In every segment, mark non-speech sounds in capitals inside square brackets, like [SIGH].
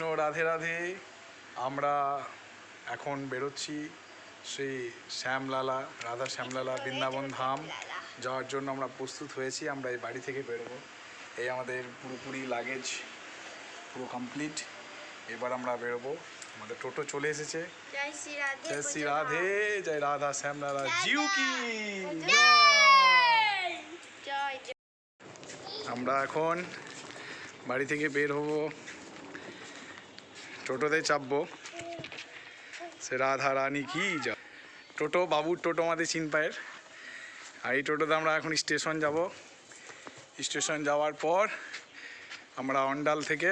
কৃষ্ণ রাধে রাধে। আমরা এখন বেরোচ্ছি শ্রী শ্যামলালা রাধা শ্যামলালা বৃন্দাবন ধাম। যাওয়ার জন্য আমরা প্রস্তুত হয়েছি আমরা এই বাড়ি থেকে বেরোবো। এই আমাদের পুরোপুরি লাগেজ পুরো কমপ্লিট এবার আমরা বেরোবো। আমাদের টোটো চলে এসেছে। জয় শ্রী রাধে জয় রাধে শ্যামলালা জিউ কি। আমরা এখন বাড়ি থেকে বের হব। টোটোতে চাপবো। সে রাধা রানী কি যা টোটো, বাবুর টোটো আমাদের চিনপায়ের আর এই টোটোতে আমরা এখন স্টেশন যাব। স্টেশন যাওয়ার পর আমরা অন্ডাল থেকে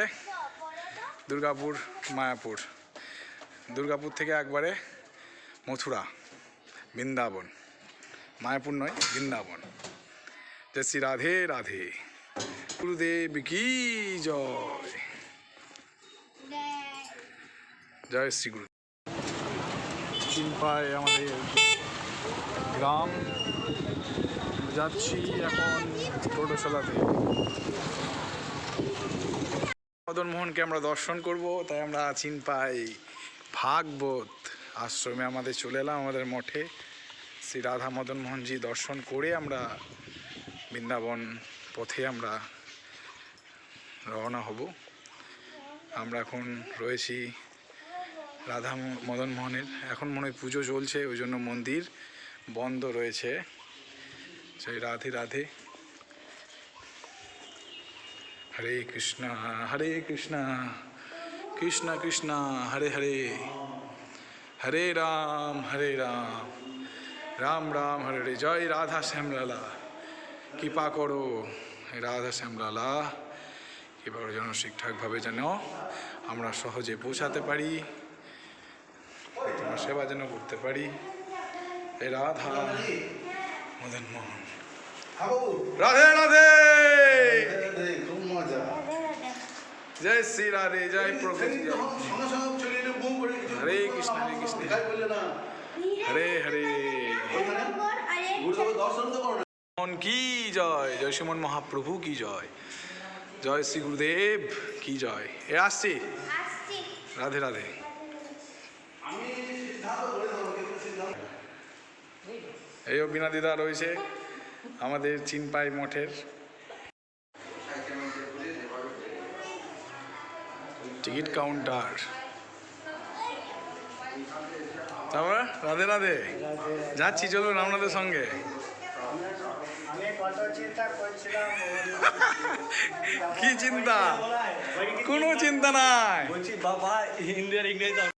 দুর্গাপুর, মায়াপুর। দুর্গাপুর থেকে একবারে মথুরা, বৃন্দাবন। মায়াপুর নয়, বৃন্দাবন। জয় শ্রী রাধে রাধে। গুরুদেব কি জয়। জয় শ্রী গুরু চিনপায় আমাদের গ্রাম। যাচ্ছি এখন টোটো চালাতে মদন মোহনকে আমরা দর্শন করব, তাই আমরা চিনপাই ভাগবত আশ্রমে। আমাদের চলে এলাম আমাদের মঠে। শ্রী রাধা মদন মোহনজি দর্শন করে আমরা বৃন্দাবন পথে আমরা রওনা হব। আমরা এখন রয়েছি রাধা মদন মোহনের। এখন মনে হয় পুজো চলছে, ওই জন্য মন্দির বন্ধ রয়েছে। সেই রাধে রাধে। হরে কৃষ্ণ হরে কৃষ্ণ কৃষ্ণ কৃষ্ণ, হরে হরে। হরে রাম হরে রাম। রাম রাম, হরে হরে। জয় রাধা শ্যামলালা। কৃপা করো রাধা শ্যামলালা। কৃপা করো যেন ঠিকঠাকভাবে যেন আমরা সহজে পৌঁছাতে পারি। সেবা যেন করতে পারি। হে রাধা মদন মোহন। রাধে রাধে! জয় শ্রী রাধে জয় প্রভু হরে কৃষ্ণ হরে কৃষ্ণ। হরে হরে। মন কি জয়? জয় শ্রীমন মহাপ্রভু কি জয়? জয় শ্রী গুরুদেব কি জয়? এ আসছি। রাধে রাধে আমি সিদ্ধান্ত করে দেবো কিন্তু সিদ্ধান্ত এই দিদা রয়েছে আমাদের চিনপাই মঠের। Ticket counter. তারপর? রাধে রাধে। যাচ্ছি, চলুন আপনাদের সঙ্গে। [LAUGHS] কি চিন্তা? কোনো চিন্তা নাই। বাবা, ইন্ডিয়ার ইংরেজি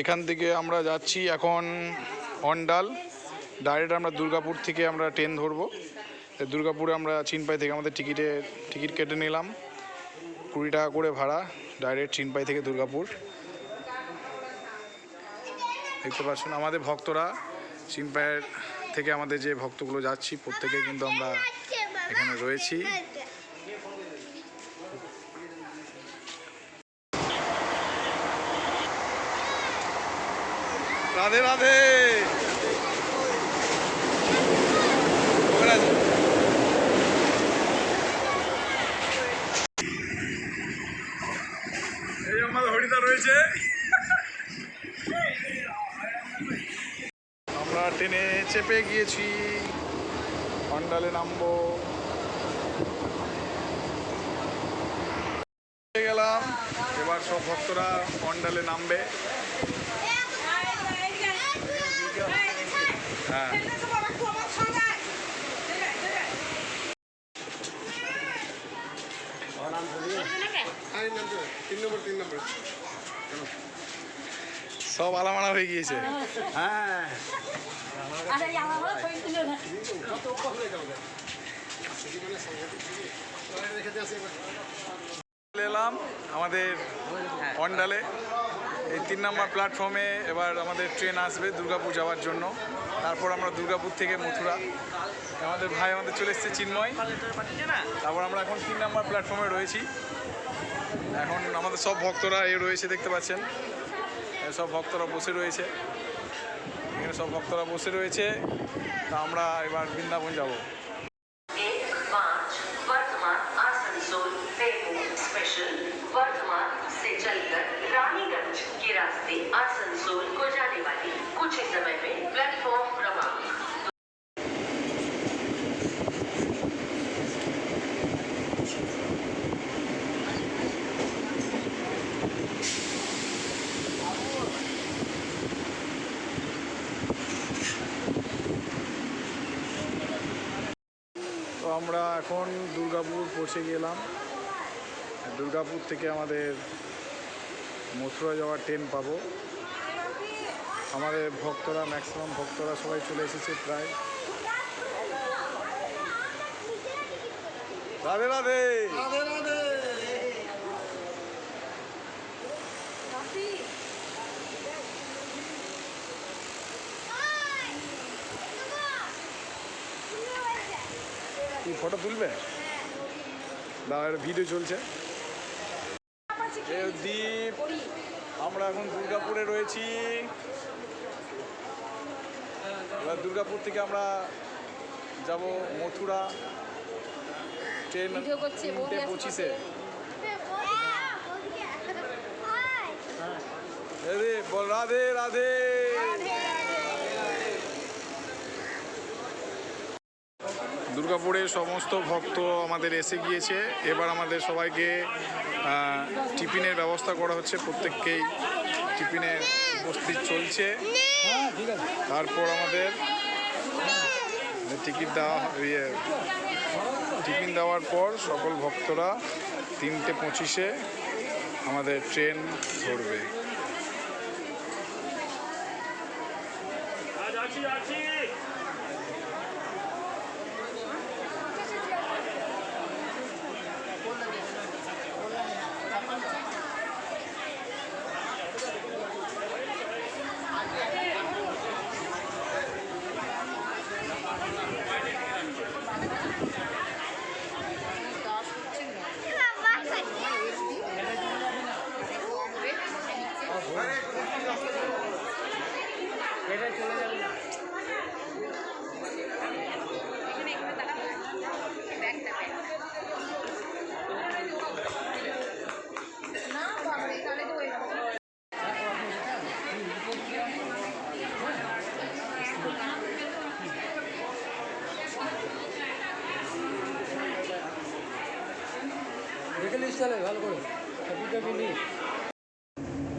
এখান থেকে আমরা যাচ্ছি এখন অন্ডাল। ডাইরেক্ট আমরা দুর্গাপুর থেকে আমরা ট্রেন ধরবো। দুর্গাপুরে আমরা চিনপাই থেকে আমাদের টিকিটে, টিকিট কেটে নিলাম। কুড়ি টাকা করে ভাড়া ডাইরেক্ট চিনপাই থেকে দুর্গাপুর। দেখতে পাচ্ছেন আমাদের ভক্তরা, চিনপাইয়ের থেকে আমাদের যে ভক্তগুলো যাচ্ছি, প্রত্যেকে কিন্তু আমরা এখানে রয়েছি। রাধে রাধে। রয়েছে। আমরা ট্রেনে চেপে গিয়েছি। অন্ডালে নামবো। গেলাম। এবার সব ভক্তরা অন্ডালে নামবে। হ্যাঁ সব আলামালা হয়ে গিয়েছে। হ্যাঁ। এলাম আমাদের অন্ডালে। এই তিন নম্বর প্ল্যাটফর্মে এবার আমাদের ট্রেন আসবে দুর্গাপুর যাওয়ার জন্য। তারপর আমরা দুর্গাপুর থেকে মথুরা। আমাদের ভাই আমাদের চলে এসেছে চিন্ময়। তারপর আমরা এখন তিন নম্বর প্ল্যাটফর্মে রয়েছি। এখন আমাদের সব ভক্তরা এ রয়েছে, দেখতে পাচ্ছেন। সব ভক্তরা বসে রয়েছে। এখানে সব ভক্তরা বসে রয়েছে। তা আমরা এবার বৃন্দাবন যাব। এখন দুর্গাপুর পৌঁছে গেলাম। দুর্গাপুর থেকে আমাদের মথুরা যাওয়ার ট্রেন পাবো। আমাদের ভক্তরা ম্যাক্সিমাম ভক্তরা সবাই চলে এসেছে প্রায়। রাধে রাধে। কি ফটো তুলবে? দাঁড়ার ভিডিও চলছে। এই দ্বীপ আমরা এখন দুর্গাপুরে রয়েছি। এবার দুর্গাপুর থেকে আমরা যাব মথুরা। ট্রেন তিনটে পঁচিশে। রাধে বল রাধে রাধে। দুর্গাপুরের সমস্ত ভক্ত আমাদের এসে গিয়েছে। এবার আমাদের সবাইকে টিফিনের ব্যবস্থা করা হচ্ছে। প্রত্যেককেই টিফিনের উপস্থিত চলছে। তারপর আমাদের টিকিট দেওয়া ইয়ে টিফিন দেওয়ার পর সকল ভক্তরা তিনটে পঁচিশে আমাদের ট্রেন ধরবে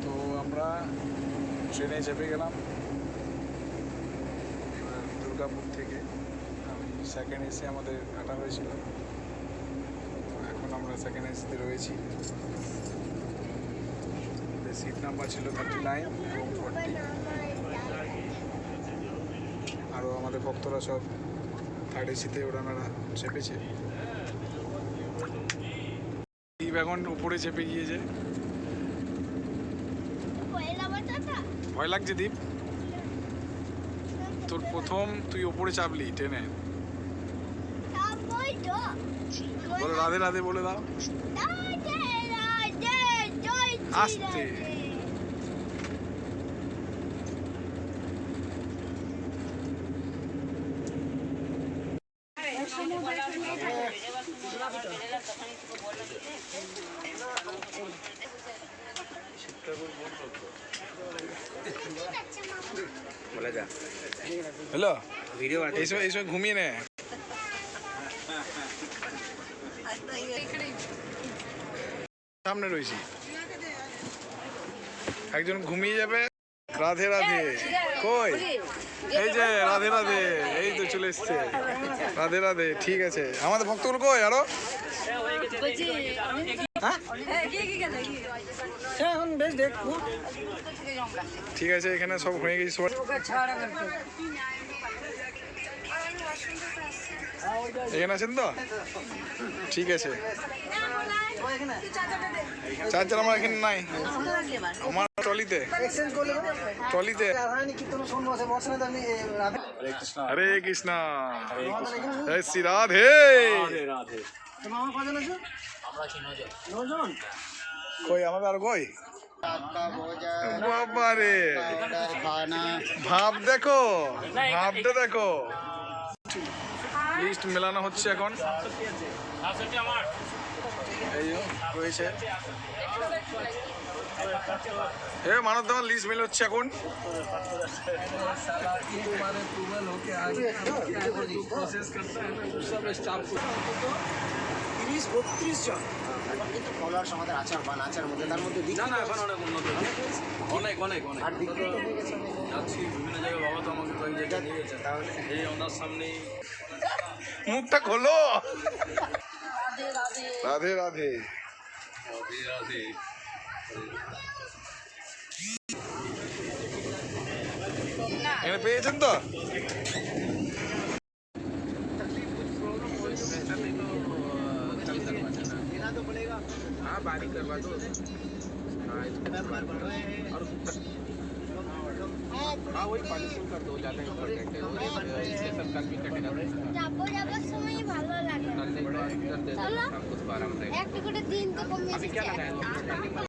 তো আমরা ট্রেনে চেপে গেলাম এবার দুর্গাপুর থেকে আমি সেকেন্ড এসে আমাদের কাটা হয়েছিল। এখন আমরা সেকেন্ড এসিতে রয়েছি। সিট নাম্বার ছিল থার্টি নাইন এবং ফোরটি আরও আমাদের ভক্তরা সব থার্ড এসিতে ওনারা চেপেছে। এখন উপরে চেপে গিয়েছে। ভয় লাগছে দীপ তোর প্রথম তুই ওপরে চাপলি ট্রেনে বলো রাধে রাধে বলে দাও। আস্তে। হ্যালো ঘুমিয়ে নে। সামনে রয়েছি। একজন ঘুমিয়ে যাবে। রাধে রাধে। কই? এই যে রাধে রাধে। এই তো চলে এসছে। রাধে রাধে। ঠিক আছে। আমাদের ভক্তগুলো কই? আরও? এখন বেশ দেখব। ঠিক আছে এখানে সব হয়ে গেছে এখানে আছেন তো? ঠিক আছে। চার্জার আমার এখানে নাই। আমার ট্রলিতে এক্সচেঞ্জ হরে কৃষ্ণ। শ্রী রাধে। কই আমাদের আর কই? বাবারে। ভাব দেখো ভাবটা দেখো। লিস্ট মেলানো হচ্ছে এখন। এই রয়েছে। এ মানব তোমার লিস্ট মেল হচ্ছে এখন। তিরিশ বত্রিশ জন কিন্তু ফলোয়ার্স আমাদের আচার বান আচার মধ্যে তার মধ্যে দিক না না এখন অনেক উন্নত অনেক অনেক অনেক। আর বিক্রি তো গেছে অনেক। যাচ্ছি বিভিন্ন জায়গায় বাবা তো আমাকে কয়েক জায়গায় নিয়ে গেছে। তাহলে? এই ওনার সামনে। মুখটা খোলো। রাধে রাধে। রাধে রাধে। এখানে পেয়েছেন তো যাবো যাবার সময় ভালো লাগে চলো একটু করে দিন তো কমে এসেছে আপনারা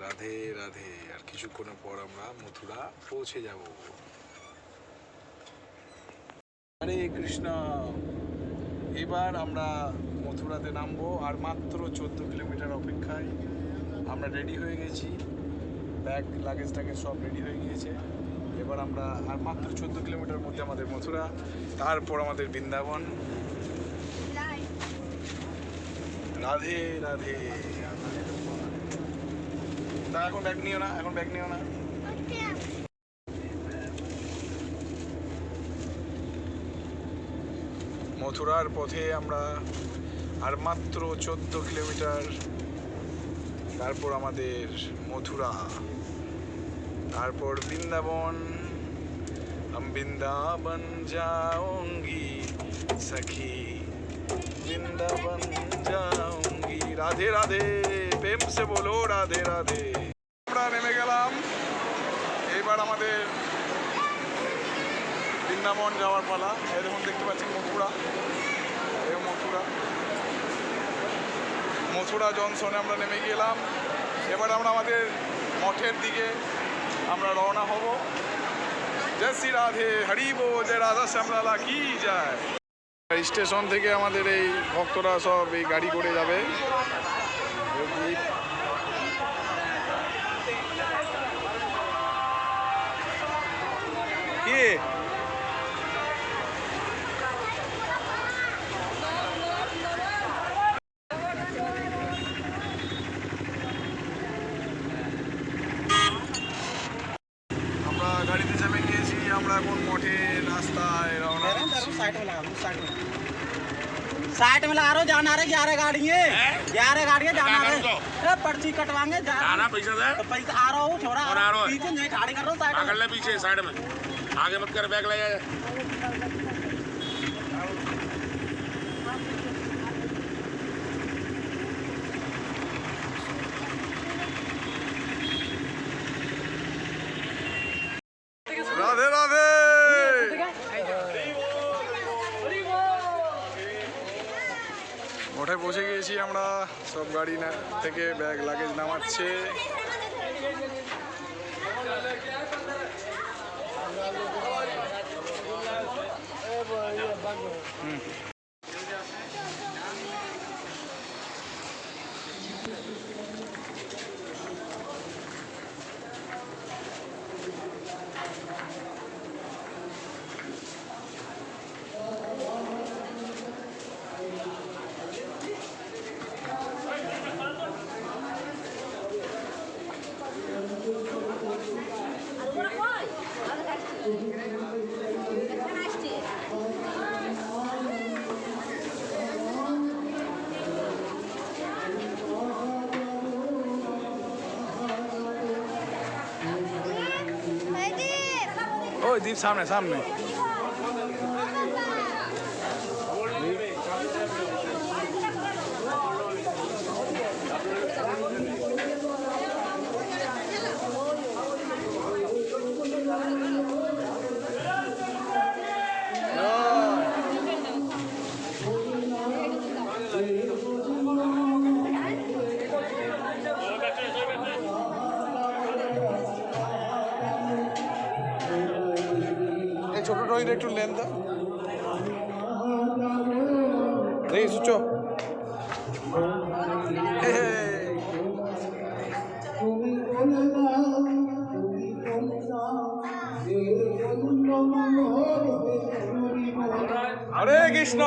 রাধে রাধে। আর কিছুক্ষণের পর আমরা মথুরা পৌঁছে যাব। হরে কৃষ্ণ। এবার আমরা মথুরাতে নামবো আর মাত্র চোদ্দ কিলোমিটার অপেক্ষায় আমরা রেডি হয়ে গেছি। ব্যাগ লাগেজ টাগেজ সব রেডি হয়ে গিয়েছে। এবার আমরা আর মাত্র চোদ্দ কিলোমিটার মধ্যে আমাদের মথুরা তারপর আমাদের বৃন্দাবন। রাধে রাধে। তা এখন ব্যাগ নিও না এখন ব্যাগ নিও না মথুরার পথে আমরা আর মাত্র চোদ্দ কিলোমিটার তারপর আমাদের মথুরা তারপর বৃন্দাবন हम वृंदावन जाऊंगी सखी वृंदावन जाऊंगी রাধে রাধে প্রেম সে বলো রাধে রাধে। আমরা নেমে গেলাম। এবার আমাদের বৃন্দাবন যাওয়ার পালা। এই দেখতে পাচ্ছেন মথুরা। এই মথুরা। মথুরা জংশনে আমরা নেমে গেলাম। এবার আমরা আমাদের মঠের দিকে আমরা রওনা হব। জয় শ্রী রাধে হরিব জয় রাধা শ্যামলালা, কি যায় স্টেশন থেকে আমাদের এই ভক্তরা সব এই গাড়ি করে যাবে। কি আমরা গাড়িতে চেপে গিয়েছি আমরা এখন মঠের রাস্তায় রওনা। साइड में लगा रहे हूँ जाना रहे ग्यारह गाड़ी है? ग्यारह गाड़ी है जाना रहे अरे पर्ची कटवाएँगे पैसा तो पैसा आ रहा हूँ छोड़ा। आ रहा है। पीछे नहीं गाड़ी कर रहा हूँ साइड में। पीछे साइड में। आगे मत कर बैग ले। আমরা সব গাড়ি থেকে ব্যাগ লাগেজ নামাচ্ছে। ওই দ্বীপ সামনে একটু নেন তো দেখি সুচ হরে কৃষ্ণ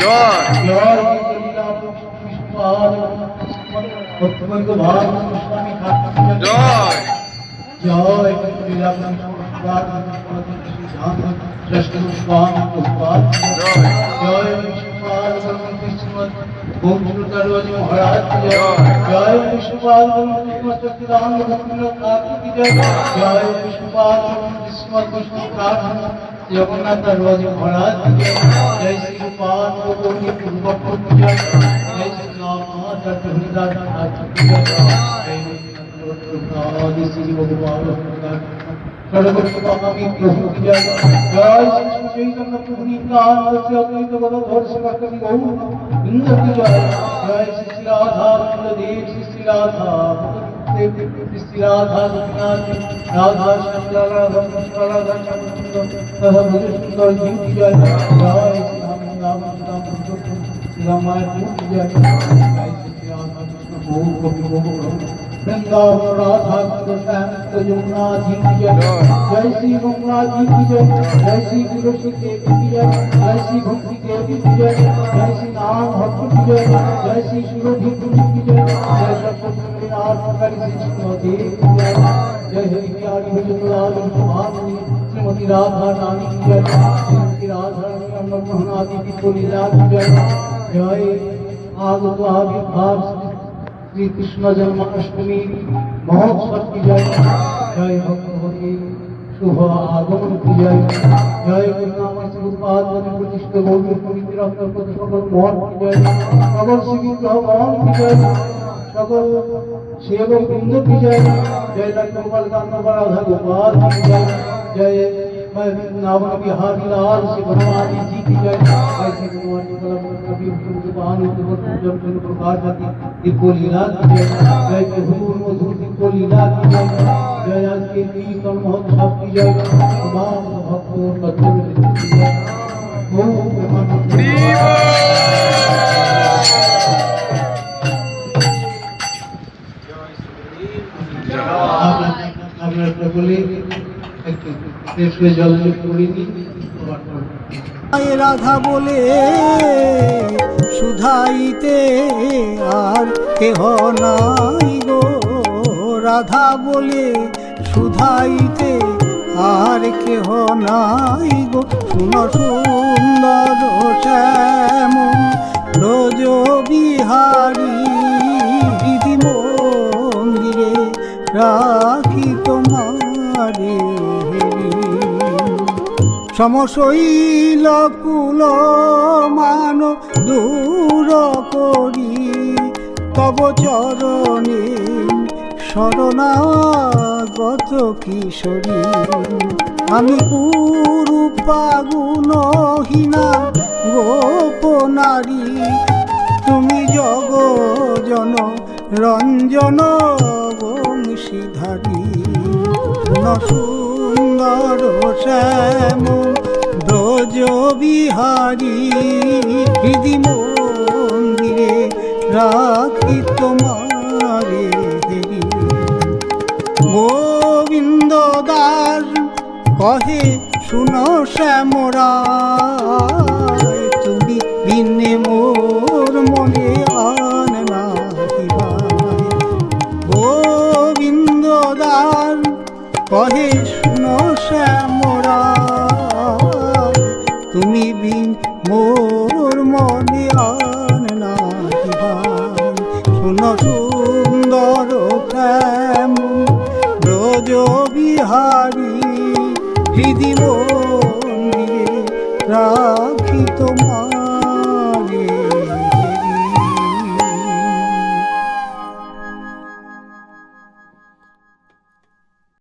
জয় জয় সত্যদান জয় বিষ্ণুপাল বিষ্ণু জগন্নাথ দরবাজ মহারাজ জয় শ্রী গোপাল গোপী পূর্বক জয় জয় শ্রী রাম মাতা হরিদাস জয় শ্রী ভগবান সর্বস্বামী প্রভু জয় জয় শ্রী চৈতন্য প্রভু নিত্যানন্দ শ্রী অদ্বৈত গদাধর শিবাকরি গৌর বৃন্দ কি জয় জয় শ্রী শ্রী রাধা দেব শ্রী শ্রী রাধা দেব শ্রী শ্রী রাধা গোপীনাথ রাধা শ্যামলা রাধা কৃষ্ণ রাধা শ্যামসুন্দর রাধা ভজ সুন্দর জিউ কি জয় জয় রাম রাম রাম রামায় কি জয় জয় শ্রী রাধা কৃষ্ণ গৌর গোপী গৌর वृंदावन राधा कृष्ण यमुना जी की जय। जय। श्री गंगा जी की जय। जय श्री तुलसी देवी की जय। जय श्री भक्ति देवी की जय। जय श्री नाम भक्त की जय। जय श्री सुरभि कुंज की जय। जय सत्यनारायण करि श्री देवी की जय। जय हरि प्यारी भजनलाल महामणि श्रीमती राधा रानी की जय। श्रीमती राधा रानी अमर मोहनादि की लीला की जय। जय। आग तो শ্রীকৃষ্ণ জন্মাষ্টমী মহোৎসব কি জয় জয় ভক্তভূমি শুভ আগমন কি জয়। জয় গুরুনামাচুপাদনে প্রতিষ্ঠিত গৌরী পবিত্র অন্তর্গত সকল মহৎ কি জয়। সকল শ্রীগ্রহ মহৎ কি জয়। সকল সেবক বৃন্দ কি জয়। জয় রাজ্যপাল কান্নপাল রাধা গোপাল কি জয়। জয় मैं नाव कभी हारी लाल से भगवान जी की जय। ऐसे भगवान की कलम कभी उनके बहाने को जब जन प्रकार जाती दिको लीला की जय। जय के हुजूर मधुर दिको लीला की जय। जय आज के की कण महोत्सव की जय। तमाम भक्तों का धन्यवाद की जय। ओम भगवान आप आप बोलिए। রাধা বলে সুধাইতে আর কেহ নাই গো। রাধা বলে সুধাইতে আর কেহ নাই গো। শুন সুন্দর শ্যাম রোজ বিহারী সমশৈল কুল মান দূর করি। তব চরণে শরণাগত কিশোরী। আমি কুরু পাগুনহীনা গোপনারী তুমি জগজন রঞ্জন বংশীধারী। শুন সুন্দর শ্যাম ব্রজ বিহারী হৃদি মন্দিরে রাখি তোমারে গোবিন্দ দাস কহে শুন শ্যামরা মোর মনে আন না শুন সুন্দর প্রেম ব্রজ বিহারী হৃদি মন্দিরে